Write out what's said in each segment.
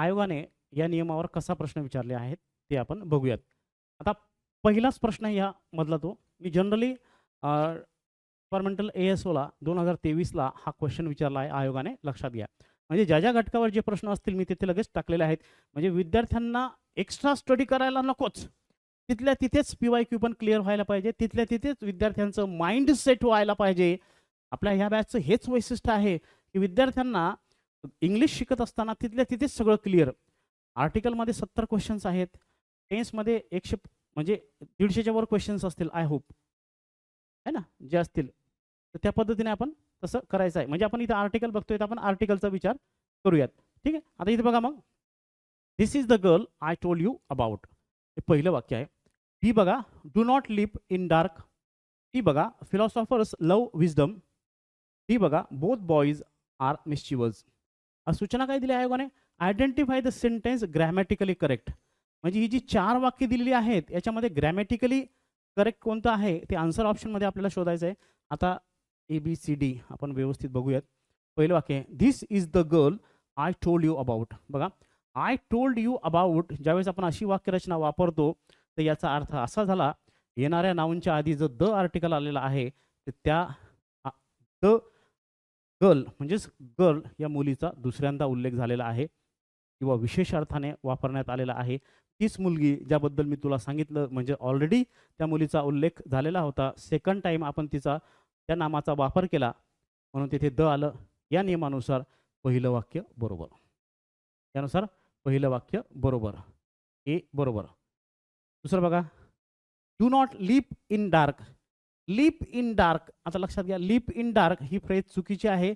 आयोगाने या नियमावर कसा प्रश्न विचारले आहेत ते आपण बघूयात. आता पहिलाच प्रश्न आहे या मधला तो. मी जनरली डिपार्टमेंटल ए एस ओला दोन हजार तेवीसला हा क्वेश्चन विचारला आहे आयोगाने. लक्षात घ्या. म्हणजे ज्या ज्या घटकावर जे प्रश्न असतील मी तिथे लगेच टाकलेले आहेत. म्हणजे विद्यार्थ्यांना एक्स्ट्रा स्टडी करायला नकोच. तिथल्या तिथेच पी वाय क्यू पण क्लिअर व्हायला पाहिजे. तिथल्या तिथेच विद्यार्थ्यांचं माइंड सेट व्हायला पाहिजे. आपल्या ह्या बॅचचं हेच वैशिष्ट्य आहे की विद्यार्थ्यांना इंग्लिश शिकत असताना तिथल्या तिथेच सगळं क्लिअर आर्टिकलमध्ये सत्तर क्वेश्चन्स आहेत. टेन्समध्ये एकशे म्हणजे दीडशेच्या वर क्वेश्चन्स असतील आय होप है ना? जे असतील. तर त्या पद्धतीने आपण तसं करायचं आहे. म्हणजे आपण इथं आर्टिकल बघतोय तर आपण आर्टिकलचा विचार करूयात. ठीक आहे? आता इथे बघा मग. This is the girl I told you about हे पहिलं वाक्य आहे. बी बघा do not lip in dark T बघा फिलॉसॉफर्स लव विजडम डी बघा बोथ बॉईज आर मिस्चिवल्स सूचना काय दिली आयोगाने? Identify the sentence grammatically correct म्हणजे ही जी चार वाक्य दिलेली आहेत याच्यामध्ये ग्रॅमॅटिकली करेक्ट कोणतं आहे? ते आन्सर ऑप्शनमध्ये आपल्याला शोधायचं आहे. आता ए बी सी डी आपण व्यवस्थित बघूयात. पहिलं वाक्य this is the girl I told you about बघा आय टोल्ड यू अबाउट ज्यावेळेस आपण अशी वाक्यरचना वापरतो तर याचा अर्थ असा झाला येणाऱ्या नाऊनच्या आधी जो द आर्टिकल आलेला आहे तर त्या द गर्ल म्हणजेच गर्ल या मुलीचा दुसऱ्यांदा उल्लेख झालेला आहे किंवा विशेष अर्थाने वापरण्यात आलेला आहे. तीच मुलगी ज्याबद्दल मी तुला सांगितलं म्हणजे ऑलरेडी त्या मुलीचा उल्लेख झालेला होता. सेकंड टाईम आपण तिचा त्या नामाचा वापर केला म्हणून तिथे द आलं. या नियमानुसार पहिलं वाक्य बरोबर. त्यानुसार पहिलं वाक्य बरोबर. ए बरोबर. दुसरं बघा. Do not leap in dark leap in dark आता लक्षात घ्या लीप इन डार्क ही फ्रेज चुकीची आहे.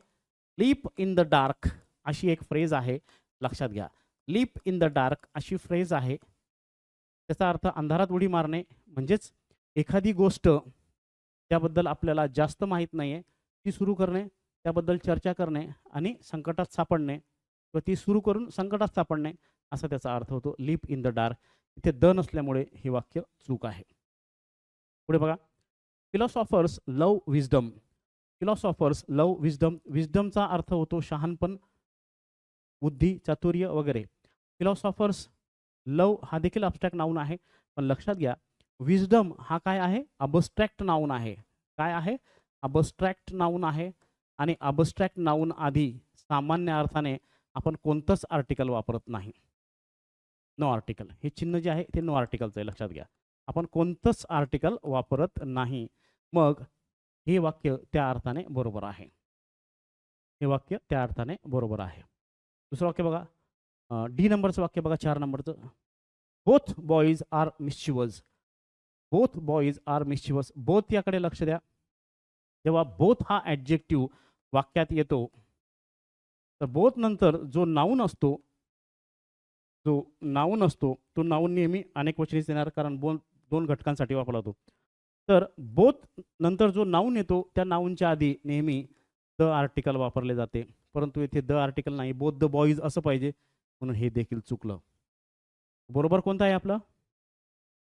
लीप इन द डार्क अशी एक फ्रेज आहे. लक्षात घ्या. लीप इन द डार्क अशी फ्रेज आहे. त्याचा अर्थ अंधारात उडी मारणे. म्हणजेच एखादी गोष्ट त्याबद्दल आपल्याला जास्त माहीत नाही आहे ती सुरू करणे त्याबद्दल चर्चा करणे आणि संकटात सापडणे किंवा ती सुरू करून संकटात सापडणे असा त्याचा अर्थ होतो. लीप इन द डार्क इथे द नसल्यामुळे हे वाक्य चूक आहे. पुढे बघा. Philosophers love wisdom philosophers love wisdom विजडमचा अर्थ होतो शहाणपण बुद्धी चातुर्य वगैरे. फिलॉसॉफर्स लव हा देखील अबस्ट्रॅक्ट नाऊन आहे. पण लक्षात घ्या विजडम हा काय आहे? अबस्ट्रॅक्ट नाऊन आहे. काय आहे? अबस्ट्रॅक्ट नाऊन आहे. आणि अबस्ट्रॅक्ट नाऊन आधी सामान्य अर्थाने आपण कोणतंच आर्टिकल वापरत नाही. नो आर्टिकल हे चिन्ह जे आहे ते नो आर्टिकलचं आहे लक्षात घ्या. आपण कोणतंच आर्टिकल वापरत नाही. मग हे वाक्य त्या अर्थाने बरोबर आहे. हे वाक्य त्या अर्थाने बरोबर आहे. दुसरं वाक्य बघा. डी नंबरचं वाक्य बघा चार नंबरचं. Both boys are mischievous both boys are mischievous both याकडे लक्ष द्या. जेव्हा बोथ हा ॲडजेक्टिव्ह वाक्यात येतो तर बोथ नंतर जो नाऊन असतो जो नाऊन असतो तो नाऊन नेहमी अनेक वचनीच येणार कारण बोन दोन घटकांसाठी वापरला जातो. तर बोथ नंतर जो नाऊन येतो त्या नाऊनच्या आधी नेहमी द आर्टिकल वापरले जाते. परंतु येथे द आर्टिकल नाही बोथ द बॉईज असं पाहिजे. म्हणून हे देखील चुकलं. बरोबर कोणतं आहे आपलं?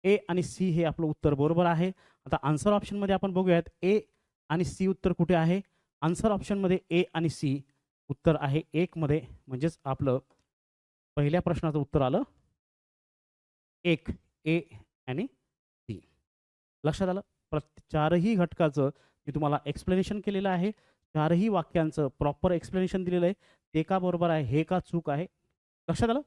ए आणि सी हे आपलं उत्तर बरोबर आहे. आता आन्सर ऑप्शनमध्ये आपण बघूयात. ए आणि सी उत्तर कुठे आहे? आन्सर ऑप्शनमध्ये ए आणि सी उत्तर आहे. एकमध्ये म्हणजेच आपलं पहिल्या प्रश्नाचं उत्तर आलं. एक ए आणि लक्षात आलं? प्रत चारही घटकाचं मी तुम्हाला एक्सप्लेनेशन केलेलं आहे. चारही वाक्यांचं प्रॉपर एक्सप्लेनेशन दिलेलं आहे. ते का बरोबर आहे? हे का चूक आहे? लक्षात आलं?